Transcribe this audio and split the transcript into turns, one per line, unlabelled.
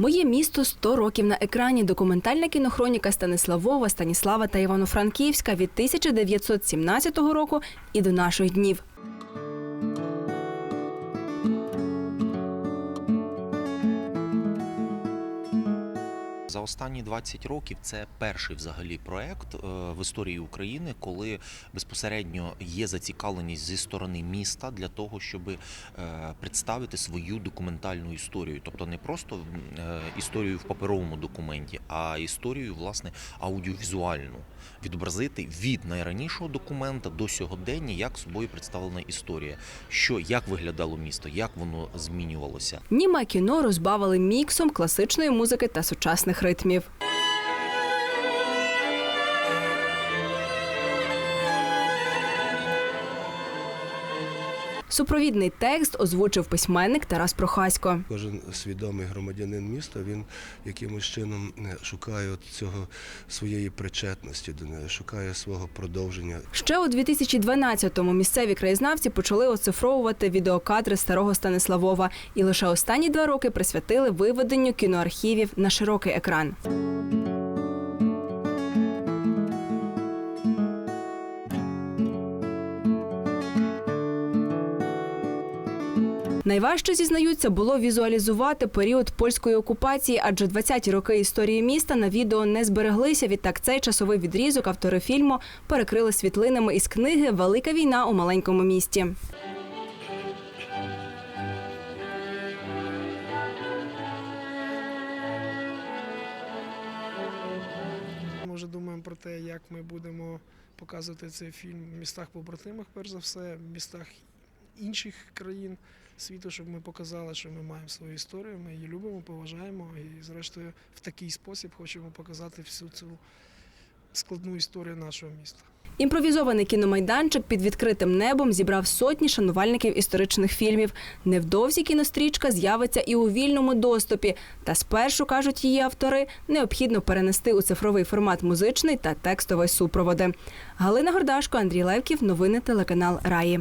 Моє місто 100 років на екрані. Документальна кінохроніка Станиславова, Станіслава та Івано-Франківська від 1917 року і до наших днів.
За останні 20 років це перший взагалі проект е, в історії України, коли безпосередньо є зацікавленість зі сторони міста для того, щоб е, представити свою документальну історію, тобто не просто е, історію в паперовому документі, а історію власне аудіовізуальну, відобразити від найранішого документа до сьогодення, як собою представлена історія, що як виглядало місто, як воно змінювалося.
Німе кіно розбавили міксом класичної музики та сучасних ритмів. Супровідний текст озвучив письменник Тарас Прохасько.
Кожен свідомий громадянин міста він якимось чином е, шукає от цього своєї причетності до неї, шукає свого продовження.
Ще у 2012-му місцеві краєзнавці почали оцифровувати відеокадри старого Станиславова і лише останні два роки присвятили виведенню кіноархівів на широкий екран. Найважче зізнаються було візуалізувати період польської окупації, адже 20-ті роки історії міста на відео не збереглися. Відтак цей часовий відрізок автори фільму перекрили світлинами із книги Велика війна у маленькому місті.
Ми вже думаємо про те, як ми будемо показувати цей фільм в містах побратимах, перш за все, в містах інших країн світу, щоб ми показали, що ми маємо свою історію, ми її любимо, поважаємо і, зрештою, в такий спосіб хочемо показати всю цю складну історію нашого міста.
Імпровізований кіномайданчик під відкритим небом зібрав сотні шанувальників історичних фільмів. Невдовзі кінострічка з'явиться і у вільному доступі. Та спершу кажуть її автори, необхідно перенести у цифровий формат музичний та текстовий супроводи. Галина Гордашко, Андрій Левків. Новини телеканал Раї.